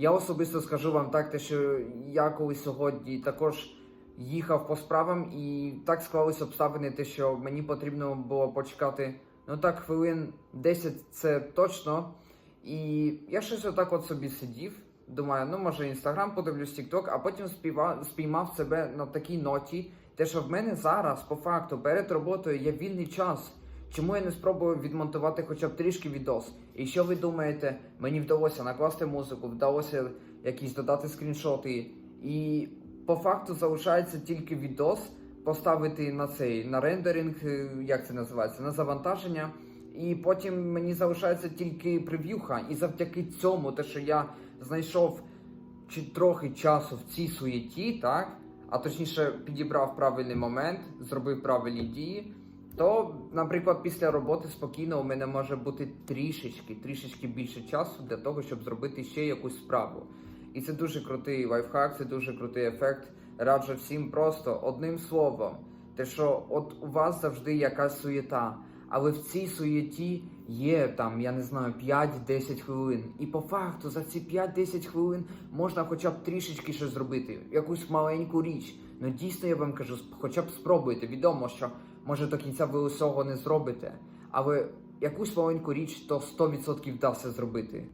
Я особисто скажу вам так, те, що я коли сьогодні також їхав по справам, і так склались обставини, те, що мені потрібно було почекати ну так хвилин 10 це точно. І я щось отак от собі сидів. Думаю, ну може інстаграм подивлюсь, тікток, а потім співа, спіймав себе на такій ноті, те, що в мене зараз, по факту, перед роботою є вільний час. Чому я не спробую відмонтувати хоча б трішки відос? І що ви думаєте, мені вдалося накласти музику, вдалося якісь додати скріншоти, і по факту залишається тільки відос поставити на цей на рендеринг, е, як це називається, на завантаження. І потім мені залишається тільки прев'юха. І завдяки цьому, те, що я знайшов чи трохи часу в цій суєті, так, а точніше підібрав правильний момент, зробив правильні дії. То, наприклад, після роботи спокійно у мене може бути трішечки, трішечки більше часу для того, щоб зробити ще якусь справу. І це дуже крутий лайфхак, це дуже крутий ефект. Раджу всім просто одним словом. Те, що от у вас завжди якась суєта, але в цій суєті є там, я не знаю, 5-10 хвилин. І по факту за ці 5-10 хвилин можна хоча б трішечки щось зробити, якусь маленьку річ. Ну дійсно я вам кажу, хоча б спробуйте. Відомо, що може до кінця ви усього не зробите, але якусь маленьку річ то 100% вдасться зробити.